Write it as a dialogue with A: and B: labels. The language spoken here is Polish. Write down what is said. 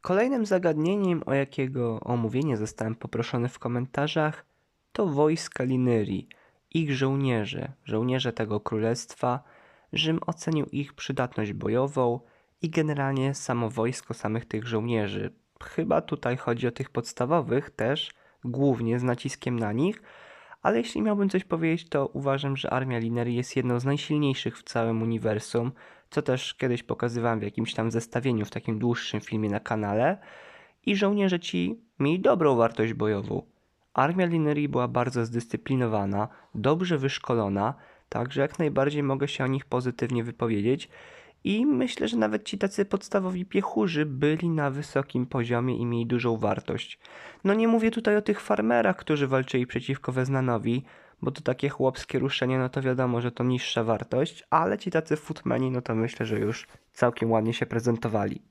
A: Kolejnym zagadnieniem, o jakiego omówienie zostałem poproszony w komentarzach, to wojska Linyrii, ich żołnierze, żołnierze tego królestwa. Rzym ocenił ich przydatność bojową i generalnie samo wojsko samych tych żołnierzy. Chyba tutaj chodzi o tych podstawowych też, głównie z naciskiem na nich, ale jeśli miałbym coś powiedzieć, to uważam, że armia Linerii jest jedną z najsilniejszych w całym uniwersum, co też kiedyś pokazywałem w jakimś tam zestawieniu, w takim dłuższym filmie na kanale. I żołnierze ci mieli dobrą wartość bojową. Armia Linerii była bardzo zdyscyplinowana, dobrze wyszkolona, także jak najbardziej mogę się o nich pozytywnie wypowiedzieć. I myślę, że nawet ci tacy podstawowi piechurzy byli na wysokim poziomie i mieli dużą wartość. No nie mówię tutaj o tych farmerach, którzy walczyli przeciwko Weznanowi, bo to takie chłopskie ruszenie, no to wiadomo, że to niższa wartość, ale ci tacy footmeni, no to myślę, że już całkiem ładnie się prezentowali.